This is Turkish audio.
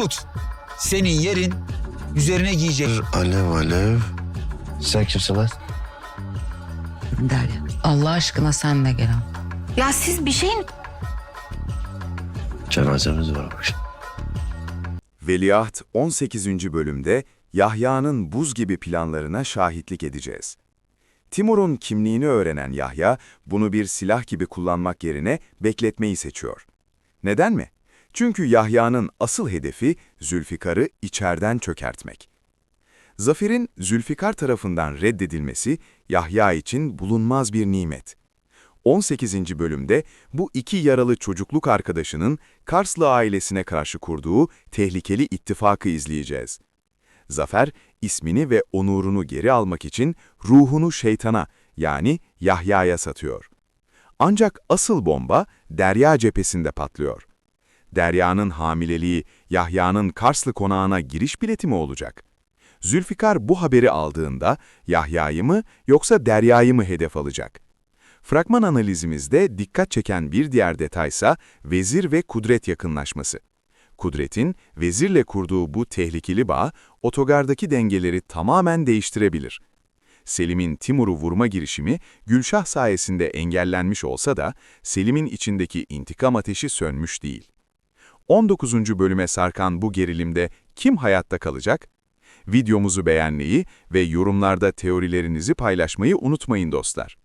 Tut. Senin yerin üzerine giyecek. Alev alev. Sen kimsin lan? Derya. Allah aşkına sen de gel. al. Ya siz bir şeyin Cenazemiz varmış. Veliaht 18. bölümde Yahya'nın buz gibi planlarına şahitlik edeceğiz. Timur'un kimliğini öğrenen Yahya, bunu bir silah gibi kullanmak yerine bekletmeyi seçiyor. Neden mi? Çünkü Yahya'nın asıl hedefi Zülfikar'ı içeriden çökertmek. Zafer'in Zülfikar tarafından reddedilmesi Yahya için bulunmaz bir nimet. 18. bölümde bu iki yaralı çocukluk arkadaşının Karslı ailesine karşı kurduğu tehlikeli ittifakı izleyeceğiz. Zafer, ismini ve onurunu geri almak için ruhunu şeytana yani Yahya'ya satıyor. Ancak asıl bomba Derya cephesinde patlıyor. Derya'nın hamileliği Yahya'nın Karslı konağına giriş bileti mi olacak? Zülfikar bu haberi aldığında Yahya'yı mı yoksa Derya'yı mı hedef alacak? Fragman analizimizde dikkat çeken bir diğer detaysa vezir ve kudret yakınlaşması. Kudret'in vezirle kurduğu bu tehlikeli bağ, otogardaki dengeleri tamamen değiştirebilir. Selim'in Timur'u vurma girişimi Gülşah sayesinde engellenmiş olsa da Selim'in içindeki intikam ateşi sönmüş değil. 19. bölüme sarkan bu gerilimde kim hayatta kalacak? Videomuzu beğenmeyi ve yorumlarda teorilerinizi paylaşmayı unutmayın dostlar.